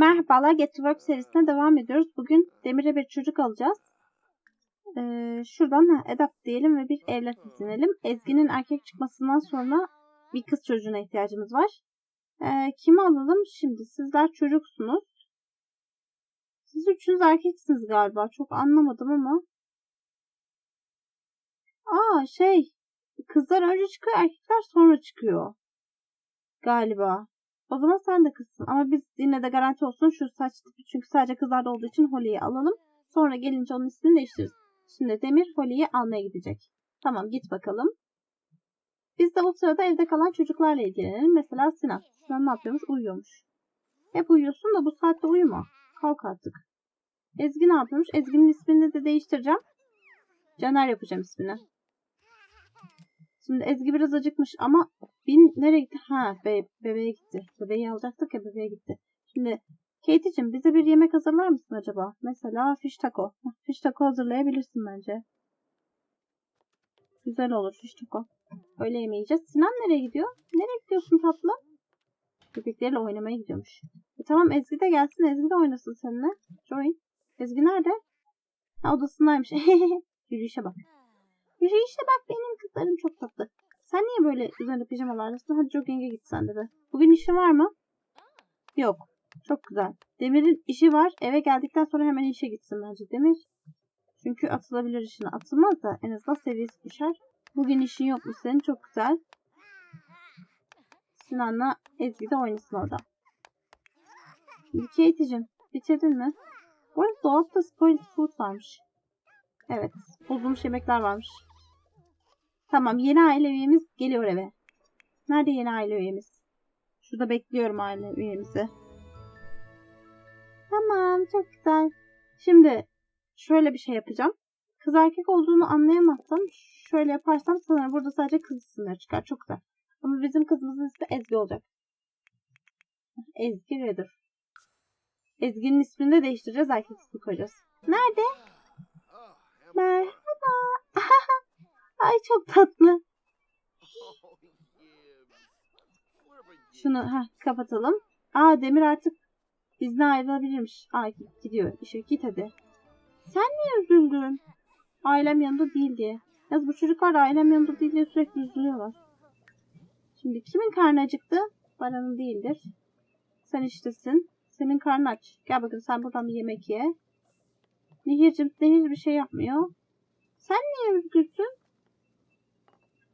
Merhabalar Get to Work serisine devam ediyoruz. Bugün Demir'e bir çocuk alacağız. Ee, şuradan ha, Adapt diyelim ve bir evlat edinelim. Ezgi'nin erkek çıkmasından sonra bir kız çocuğuna ihtiyacımız var. Ee, kimi alalım? Şimdi sizler çocuksunuz. Siz üçünüz erkeksiniz galiba. Çok anlamadım ama. Aa şey. Kızlar önce çıkıyor, erkekler sonra çıkıyor. Galiba. O zaman sen de kızsın. Ama biz yine de garanti olsun şu saç tipi. Çünkü sadece kızlarda olduğu için Holly'yi alalım. Sonra gelince onun ismini değiştiririz. Şimdi Demir Holly'yi almaya gidecek. Tamam git bakalım. Biz de o sırada evde kalan çocuklarla ilgilenelim. Mesela Sinan. Sinan ne yapıyormuş? Uyuyormuş. Hep uyuyorsun da bu saatte uyuma. Kalk artık. Ezgi ne yapıyormuş? Ezgi'nin ismini de değiştireceğim. Caner yapacağım ismini. Şimdi Ezgi biraz acıkmış ama bin nereye gitti? Ha be, bebeğe gitti. Bebeği alacaktık ya bebeğe gitti. Şimdi Katie'cim bize bir yemek hazırlar mısın acaba? Mesela fish taco. Fish taco hazırlayabilirsin bence. Güzel olur fish taco. Öyle yemeği yiyeceğiz. Sinan nereye gidiyor? Nereye gidiyorsun tatlı? Köpekleriyle oynamaya gidiyormuş. E tamam Ezgi de gelsin. Ezgi de oynasın seninle. Join. Ezgi nerede? Ha odasındaymış. Yürüyüşe bak. Yürüyüşe bak benim kızlarım çok tatlı. Sen niye böyle üzerinde pijamalardasın? Hadi jogging'e git sen de. Bugün işin var mı? Yok. Çok güzel. Demir'in işi var. Eve geldikten sonra hemen işe gitsin bence Demir. Çünkü atılabilir işine. Atılmaz da en azından seviyesi düşer. Bugün işin yok mu senin? Çok güzel. Sinan'la Ezgi de oynasın orada. Şimdi Katie'cim bitirdin mi? Bu arada dolapta spoiled food varmış. Evet. Bozulmuş yemekler varmış. Tamam. Yeni aile üyemiz geliyor eve. Nerede yeni aile üyemiz? Şurada bekliyorum aile üyemizi. Tamam. Çok güzel. Şimdi şöyle bir şey yapacağım. Kız erkek olduğunu anlayamazsam şöyle yaparsam sanırım burada sadece kız isimleri çıkar. Çok güzel. Ama bizim kızımızın ismi Ezgi olacak. Ezgi Redder. Ezgi'nin ismini de değiştireceğiz. Erkek ismi koyacağız. Nerede? Merhaba. Ay çok tatlı. Şunu ha kapatalım. Aa Demir artık izne ayrılabilirmiş. Aa gidiyor. İşe git hadi. Sen niye üzüldün? Ailem yanında değil diye. Yaz bu çocuklar ailem yanında değil diye sürekli üzülüyorlar. Şimdi kimin karnı acıktı? Baran'ın değildir. Sen iştesin. Senin karnın aç. Gel bakın sen buradan bir yemek ye. Nehir'cim Nehir bir şey yapmıyor. Sen niye üzgünsün?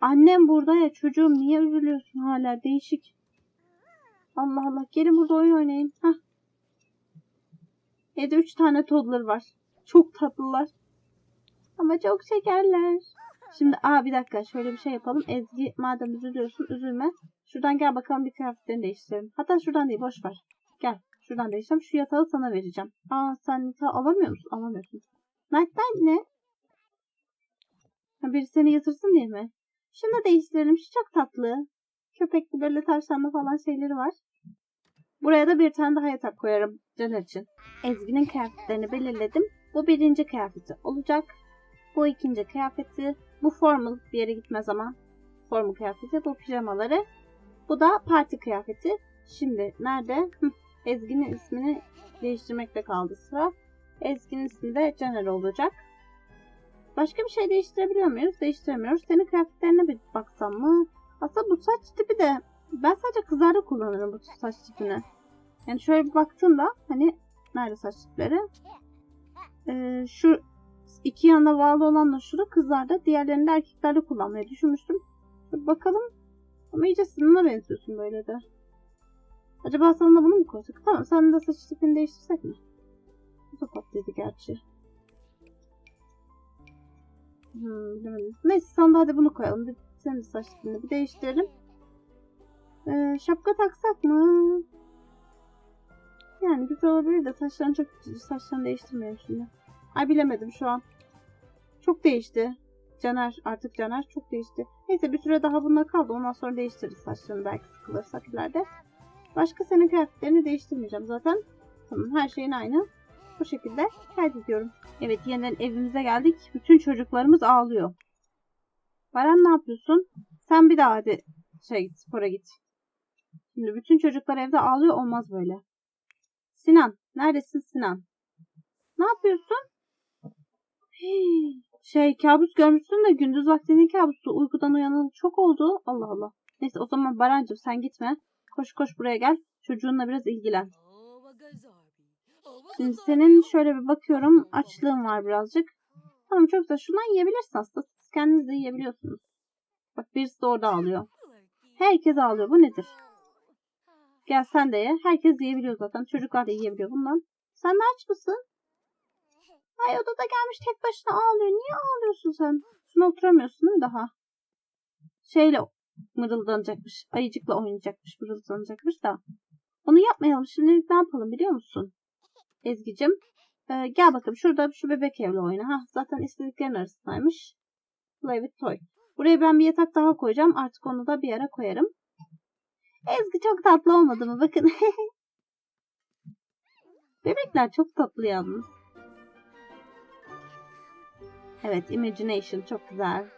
Annem burada ya çocuğum niye üzülüyorsun hala değişik. Allah Allah gelin burada oyun oynayın. Hah. Evde üç tane toddler var. Çok tatlılar. Ama çok şekerler. Şimdi aa bir dakika şöyle bir şey yapalım. Ezgi madem üzülüyorsun üzülme. Şuradan gel bakalım bir kıyafetlerini değiştirelim. Hatta şuradan değil boş ver. Gel şuradan değiştireceğim. Şu yatağı sana vereceğim. Aa sen yatağı alamıyor musun? Alamıyorsun. Nightlight ne? Ha, biri seni yatırsın diye mi? Şunu değiştirelim. Şu çok tatlı. Köpekli böyle tavşanlı falan şeyleri var. Buraya da bir tane daha yatak koyarım Caner için. Ezgi'nin kıyafetlerini belirledim. Bu birinci kıyafeti olacak. Bu ikinci kıyafeti. Bu formal bir yere gitmez ama. Formal kıyafeti. Bu pijamaları. Bu da parti kıyafeti. Şimdi nerede? Hı, Ezgi'nin ismini değiştirmekte kaldı sıra. Ezgi'nin ismi de Caner olacak. Başka bir şey değiştirebiliyor muyuz? Değiştiremiyoruz. Senin kıyafetlerine bir baksam mı? Aslında bu saç tipi de ben sadece kızlarda kullanırım bu saç tipini. Yani şöyle bir baktığımda hani nerede saç tipleri? Ee, şu iki yanda bağlı olanla şurada kızlarda diğerlerini de erkeklerde kullanmayı düşünmüştüm. Bakalım. Ama iyice sınına benziyorsun böyle de. Acaba sana bunu mu koysak? Tamam sen de saç tipini değiştirsek mi? Bu da tatlıydı gerçi. Hmm, bilemedim. Neyse hadi bunu koyalım. Bir, senin saç tipini bir değiştirelim. Ee, şapka taksak mı? Yani güzel olabilir de saçlarını çok saçlarını değiştirmeyelim şimdi. Ay bilemedim şu an. Çok değişti. Caner artık Caner çok değişti. Neyse bir süre daha bununla kaldı. Ondan sonra değiştiririz saçlarını belki sıkılırsak ileride. Başka senin kıyafetlerini değiştirmeyeceğim zaten. Tamam her şeyin aynı. Bu şekilde kaydediyorum. Evet yeniden evimize geldik. Bütün çocuklarımız ağlıyor. Baran ne yapıyorsun? Sen bir daha hadi şey git spora git. Şimdi bütün çocuklar evde ağlıyor olmaz böyle. Sinan. Neredesin Sinan? Ne yapıyorsun? Şey kabus görmüşsün de gündüz vaktinin kabusu. Uykudan uyanalı çok oldu. Allah Allah. Neyse o zaman Barancığım sen gitme. Koş koş buraya gel. Çocuğunla biraz ilgilen. Şimdi senin şöyle bir bakıyorum. Açlığın var birazcık. Tamam çok güzel. Şundan yiyebilirsin aslında. Siz kendiniz de yiyebiliyorsunuz. Bak birisi de orada ağlıyor. Herkes ağlıyor. Bu nedir? Gel sen de ye. Herkes yiyebiliyor zaten. Çocuklar da yiyebiliyor bundan. Sen de aç mısın? Ay odada gelmiş tek başına ağlıyor. Niye ağlıyorsun sen? Şuna oturamıyorsun değil mi daha? Şeyle mırıldanacakmış. Ayıcıkla oynayacakmış. Mırıldanacakmış da. Onu yapmayalım. Şimdilik ne yapalım biliyor musun? Ezgi'cim. Ee, gel bakalım. Şurada şu bebek evle oyna. Ha, zaten istediklerin arasındaymış. Play with toy. Buraya ben bir yatak daha koyacağım. Artık onu da bir yere koyarım. Ezgi çok tatlı olmadı mı? Bakın. Bebekler çok tatlı yalnız. Evet, Imagination çok güzel.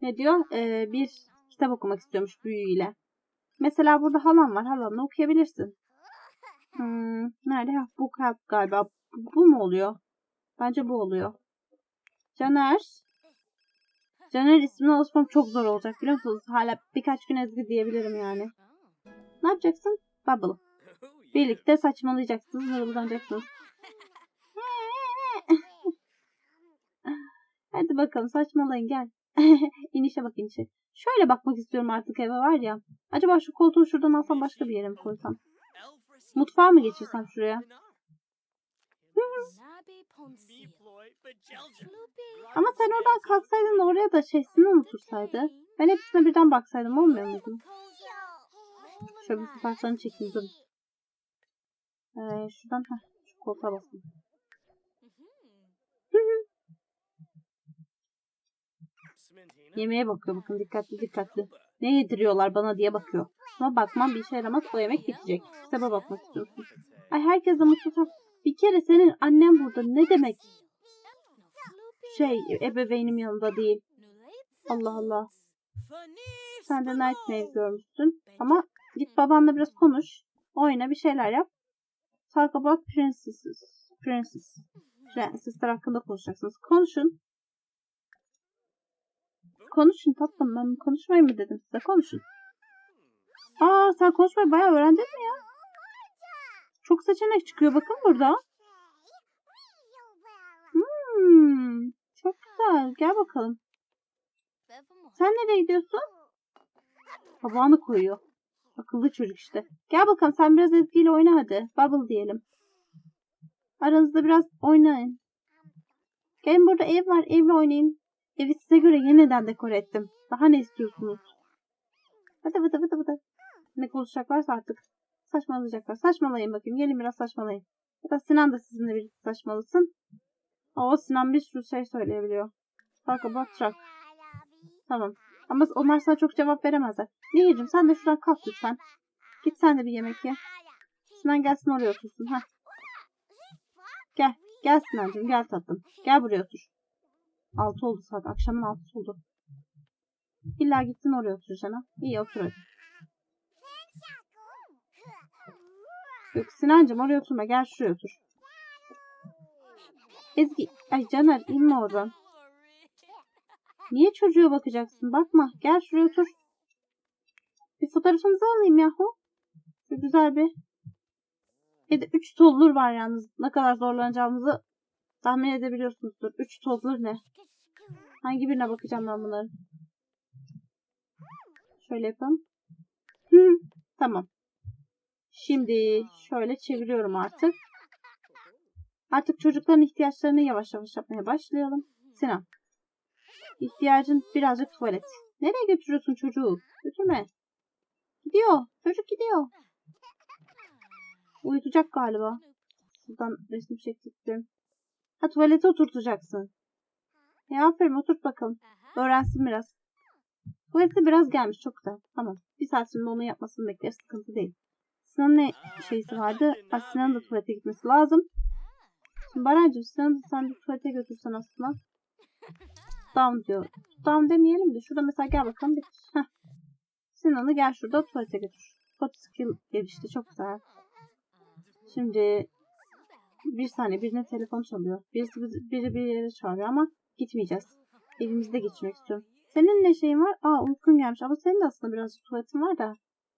Ne diyor? Ee, bir kitap okumak istiyormuş büyüyle. Mesela burada halam var. Halanla okuyabilirsin. Hmm, nerede? Ha, bu galiba. Bu, bu mu oluyor? Bence bu oluyor. Caner. Caner ismini alışmam çok zor olacak biliyor musunuz? Hala birkaç gün ezgi diyebilirim yani. Ne yapacaksın? Bubble. Birlikte saçmalayacaksınız, mırıldanacaksınız. Hadi bakalım saçmalayın gel. inişe bak inişe. Şöyle bakmak istiyorum artık eve var ya. Acaba şu koltuğu şuradan alsam başka bir yere mi koysam? Mutfağa mı geçirsem şuraya? Ama sen oradan kalksaydın oraya da şeysini unutursaydı. Ben hepsine birden baksaydım olmuyor muydu? Şöyle bir fotoğraflarını çekeyim. Ee, şuradan heh, şu koltuğa basayım. Yemeğe bakıyor bakın dikkatli dikkatli. Ne yediriyorlar bana diye bakıyor. Ama bakmam bir işe yaramaz o yemek bitecek. Kitaba bakmak istiyorsun. Ay herkes mutlu. Bir kere senin annen burada ne demek? Şey ebeveynim yanında değil. Allah Allah. Sen de Nightmare görmüşsün. Ama git babanla biraz konuş. Oyna bir şeyler yap. Talk about princesses. Princess. Prensesler hakkında konuşacaksınız. Konuşun. Konuşun tatlım. Ben konuşmayı mı dedim size? Konuşun. Aa sen konuşmayı bayağı öğrendin mi ya? Çok seçenek çıkıyor bakın burada. Hmm, çok güzel. Gel bakalım. Sen nereye gidiyorsun? Tabağını koyuyor. Akıllı çocuk işte. Gel bakalım sen biraz Ezgi ile oyna hadi. Bubble diyelim. Aranızda biraz oynayın. Gelin burada ev var. Evle oynayın. Evi size göre yeniden dekore ettim. Daha ne istiyorsunuz? Vıdı vıdı vıdı vıdı. Ne konuşacaklarsa artık saçmalayacaklar. Saçmalayın bakayım. Gelin biraz saçmalayın. Da Sinan da sizinle birlikte saçmalısın. O Sinan bir sürü şey söyleyebiliyor. About truck. Tamam. Ama onlar sana çok cevap veremezler. Nehir'cim sen de şuradan kalk lütfen. Git sen de bir yemek ye. Sinan gelsin oraya otursun. Heh. Gel. Gel Sinancığım gel tatlım. Gel buraya otur. Altı oldu saat. Akşamın altısı oldu. İlla gittin oraya oturacaksın. İyi otur hadi. Yok Sinancığım oraya oturma. Gel şuraya otur. Ezgi. Ay Caner inme oradan. Niye çocuğa bakacaksın? Bakma. Gel şuraya otur. Bir fotoğrafınızı alayım yahu. Şu güzel bir. Bir de 3 tollur var yalnız. Ne kadar zorlanacağımızı tahmin edebiliyorsunuzdur. 3 tollur ne? Hangi birine bakacağım ben bunların? Şöyle yapalım. Hı, tamam. Şimdi şöyle çeviriyorum artık. Artık çocukların ihtiyaçlarını yavaş yavaş yapmaya başlayalım. Sinan. İhtiyacın birazcık tuvalet. Nereye götürüyorsun çocuğu? Götürme. Gidiyor. Çocuk gidiyor. Uyutacak galiba. Şuradan resim çektiklerim. Ha tuvalete oturtacaksın. Ya aferin oturt bakalım. Öğrensin biraz. Tuvalete biraz gelmiş çok güzel. Tamam. Bir saat sonra onu yapmasını bekleriz. Sıkıntı değil. Sinan'ın ne şeysi vardı? Ha, Sinan'ın da tuvalete gitmesi lazım. Şimdi Barancığım Sinan'ı da sen de tuvalete götürsen aslında. Down diyor. Down demeyelim de şurada mesela gel bakalım. Bir... Heh. Sinan'ı gel şurada tuvalete götür. Pot skill gelişti. Çok güzel. Şimdi bir saniye birine telefon çalıyor. Birisi biri bir yere çağırıyor ama gitmeyeceğiz. Evimizde geçmek istiyorum. Senin ne şeyin var? Aa uykun gelmiş ama senin de aslında birazcık tuvaletin var da.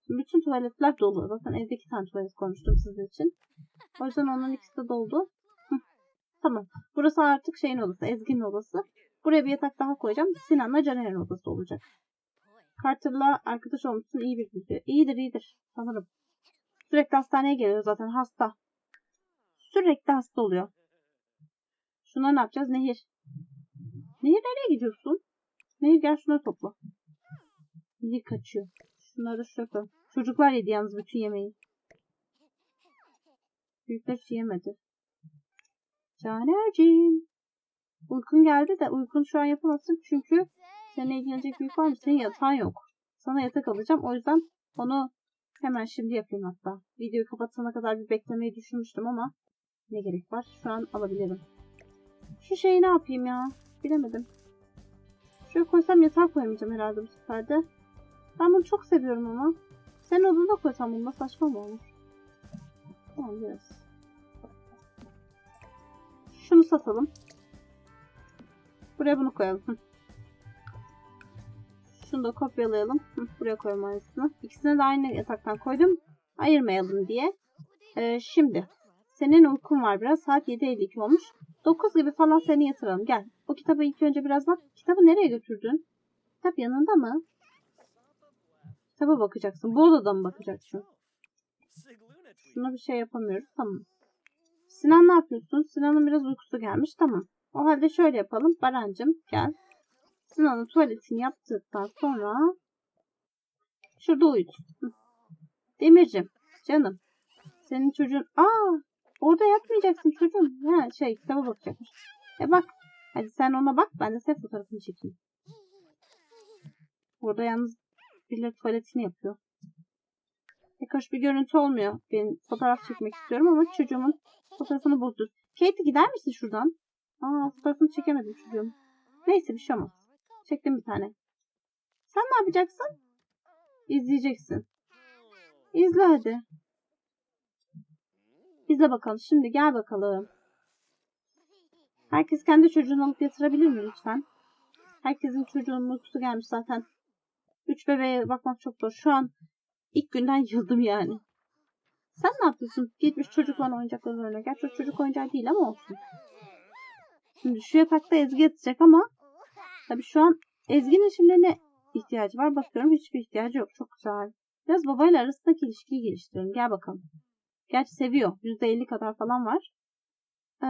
Şimdi bütün tuvaletler dolu. Bakın evde iki tane tuvalet koymuştum sizin için. O yüzden onların ikisi de doldu. Tamam. Burası artık şeyin odası. Ezgi'nin odası. Buraya bir yatak daha koyacağım. Sinan'la Caner'in odası olacak. Carter'la arkadaş olmuşsun. iyi bir dizi. İyidir iyidir. Sanırım. Sürekli hastaneye geliyor zaten. Hasta. Sürekli hasta oluyor. Şuna ne yapacağız? Nehir. Nehir nereye gidiyorsun? Nehir gel şunları topla. Nehir kaçıyor. Şunları koy. Çocuklar yedi yalnız bütün yemeği. Büyükler hiç yemedi. Caner'cim. Uykun geldi de uykun şu an yapamazsın çünkü seninle ilgilenecek büyük var mı? Senin yatağın yok. Sana yatak alacağım. O yüzden onu hemen şimdi yapayım hatta. Videoyu kapatana kadar bir beklemeyi düşünmüştüm ama ne gerek var? Şu an alabilirim. Şu şeyi ne yapayım ya? Bilemedim. Şuraya koysam yatağa koyamayacağım herhalde bu sefer de. Ben bunu çok seviyorum ama. Senin odana koysam bunu da saçma mı olur? Tamam biraz. Şunu satalım. Buraya bunu koyalım. Şunu da kopyalayalım. Buraya koyalım aynısını. İkisini de aynı yataktan koydum. Ayırmayalım diye. Ee, şimdi. Senin uykun var biraz. Saat 7.52 olmuş. 9 gibi falan seni yatıralım. Gel. O kitaba ilk önce biraz bak. Kitabı nereye götürdün? Kitap yanında mı? Kitaba bakacaksın. Bu odada mı bakacaksın? Şuna bir şey yapamıyoruz. Tamam. Sinan ne yapıyorsun? Sinan'ın biraz uykusu gelmiş. Tamam. O halde şöyle yapalım. Barancım gel. Sinan'ın tuvaletini yaptıktan sonra şurada uyut. Demircim canım. Senin çocuğun... Aa orada yatmayacaksın çocuğum. Ha şey kitaba bakacakmış. E bak. Hadi sen ona bak. Ben de senin fotoğrafını çekeyim. Burada yalnız birileri tuvaletini yapıyor. Pek hoş bir görüntü olmuyor. Ben fotoğraf çekmek istiyorum ama çocuğumun fotoğrafını bozdur. Katie gider misin şuradan? Aa fotoğrafını çekemedim çocuğum. Neyse bir şey olmaz. Çektim bir tane. Sen ne yapacaksın? İzleyeceksin. İzle hadi. İzle bakalım. Şimdi gel bakalım. Herkes kendi çocuğunu alıp yatırabilir mi lütfen? Herkesin çocuğunun uykusu gelmiş zaten. Üç bebeğe bakmak çok zor. Şu an ilk günden yıldım yani. Sen ne yapıyorsun? Gitmiş çocukla oyuncakların önüne. Gerçi o çocuk oyuncağı değil ama olsun. Şimdi şu yatakta Ezgi yatacak ama tabii şu an Ezgi'nin şimdi ne ihtiyacı var? Bakıyorum hiçbir ihtiyacı yok. Çok güzel. Biraz babayla arasındaki ilişkiyi geliştirelim. Gel bakalım. Gerçi seviyor. %50 kadar falan var. Ee,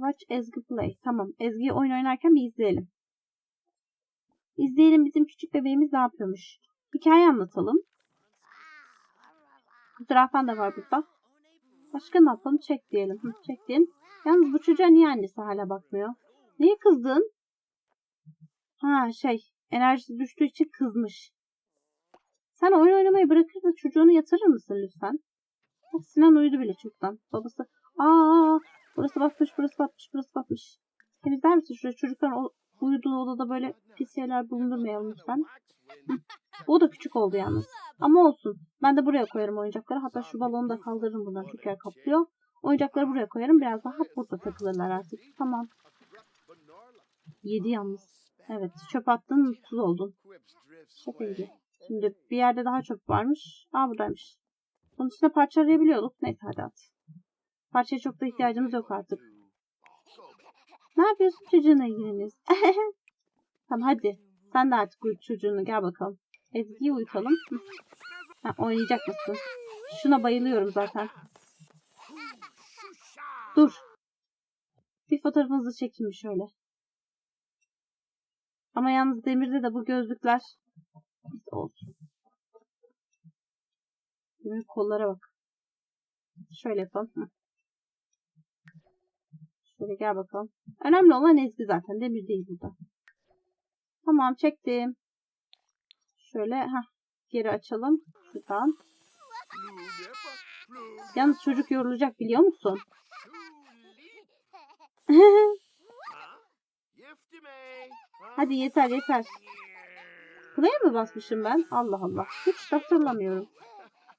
watch Ezgi play. Tamam. Ezgi'yi oyun oynarken bir izleyelim. İzleyelim bizim küçük bebeğimiz ne yapıyormuş. Hikaye anlatalım. Zürafen de var burada. Başka ne yapalım? Çek diyelim. Hı, çek diyelim. Yalnız bu çocuğa niye annesi hala bakmıyor? Niye kızdın? Ha şey. Enerjisi düştüğü için kızmış. Sen oyun oynamayı bırakır da çocuğunu yatırır mısın lütfen? Sinan uyudu bile çoktan. Babası. Aa, burası batmış, burası batmış, burası batmış. Temizler misin şuraya? Çocukların o, uyuduğu odada böyle pis yerler bulundurmayalım lütfen. Bu da küçük oldu yalnız. Ama olsun. Ben de buraya koyarım oyuncakları. Hatta şu balonu da kaldırırım buradan. Çok yer kaplıyor. Oyuncakları buraya koyarım. Biraz daha burada takılırlar artık. Tamam. Yedi yalnız. Evet. Çöp attın mutsuz oldun. Çok iyiydi. Şimdi bir yerde daha çöp varmış. Aa buradaymış. Bunun içine parça arayabiliyorduk. Neyse hadi at. Parçaya çok da ihtiyacımız yok artık. Ne yapıyorsun çocuğuna ilgileniyorsun? tamam hadi. Sen de artık uyut çocuğunu. Gel bakalım. Ezgi'yi uyutalım. Ha, oynayacak mısın? Şuna bayılıyorum zaten. Dur. Bir fotoğrafınızı çekeyim şöyle. Ama yalnız Demir'de de bu gözlükler Neyse, olsun. Demir kollara bak. Şöyle yapalım. Şöyle gel bakalım. Önemli olan Ezgi zaten. Demir değil burada. Tamam çektim. Şöyle ha geri açalım. Şuradan. Yalnız çocuk yorulacak biliyor musun? Hadi yeter yeter. Buraya mı basmışım ben? Allah Allah. Hiç hatırlamıyorum.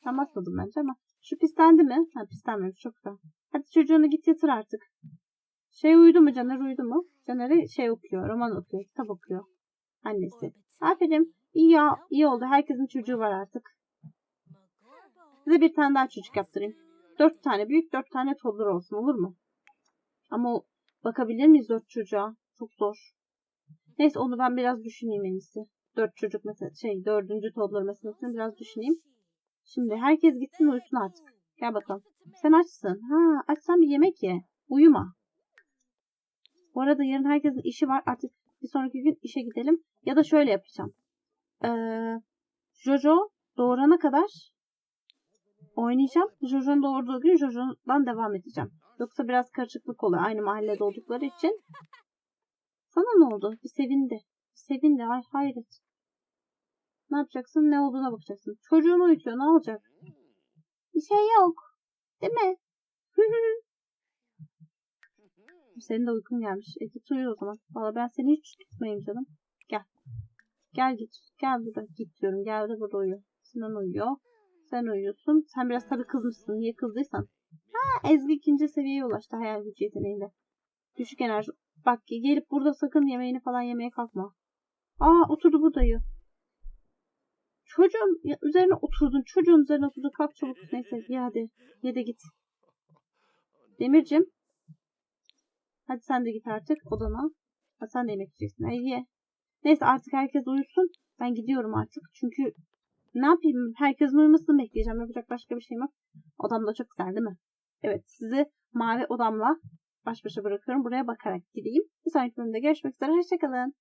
Tam basmadım bence ama. Şu pislendi mi? Ha pislenmemiş çok güzel. Hadi çocuğunu git yatır artık. Şey uyudu mu Caner uyudu mu? Caner'e şey okuyor roman okuyor kitap okuyor. Annesi. Aferin iyi ya iyi oldu herkesin çocuğu var artık. Size bir tane daha çocuk yaptırayım. Dört tane büyük dört tane toddler olsun olur mu? Ama bakabilir miyiz dört çocuğa? Çok zor. Neyse onu ben biraz düşüneyim en iyisi. Dört çocuk mesela şey dördüncü toddler meselesini biraz düşüneyim. Şimdi herkes gitsin uyusun artık. Gel bakalım. Sen açsın. Ha açsan bir yemek ye. Uyuma. Bu arada yarın herkesin işi var. Artık bir sonraki gün işe gidelim. Ya da şöyle yapacağım. Ee, Jojo doğurana kadar oynayacağım. Jojo'nun doğurduğu gün Jojo'dan devam edeceğim. Yoksa biraz karışıklık oluyor. Aynı mahallede oldukları için. Sana ne oldu? Bir sevindi. Bir sevindi. Ay hayret. Ne yapacaksın? Ne olduğuna bakacaksın. Çocuğunu uyutuyor. Ne olacak? Bir şey yok. Değil mi? Senin de uykun gelmiş. E git uyu o zaman. Valla ben seni hiç tutmayayım canım. Gel. Gel git. Gel burada git diyorum. Gel de burada uyu. Sinan uyuyor. Sen uyuyorsun. Sen biraz tabii kızmışsın. Niye kızdıysan. Ha Ezgi ikinci seviyeye ulaştı hayal gücü yeteneğinde. Düşük enerji. Bak gelip burada sakın yemeğini falan yemeye kalkma. Aa oturdu burada yiyor. Çocuğun ya, üzerine oturdun. Çocuğun üzerine oturdun. Kalk çabuk. Neyse ye hadi. Ye de git. Demircim. Hadi sen de git artık odana. Ha, sen de yemek yiyeceksin. Ay ye. Neyse artık herkes uyusun. Ben gidiyorum artık. Çünkü ne yapayım? Herkesin uyumasını bekleyeceğim. Yapacak başka bir şeyim yok. Odam da çok güzel değil mi? Evet sizi mavi odamla baş başa bırakıyorum. Buraya bakarak gideyim. Bir sonraki bölümde görüşmek üzere. Hoşçakalın.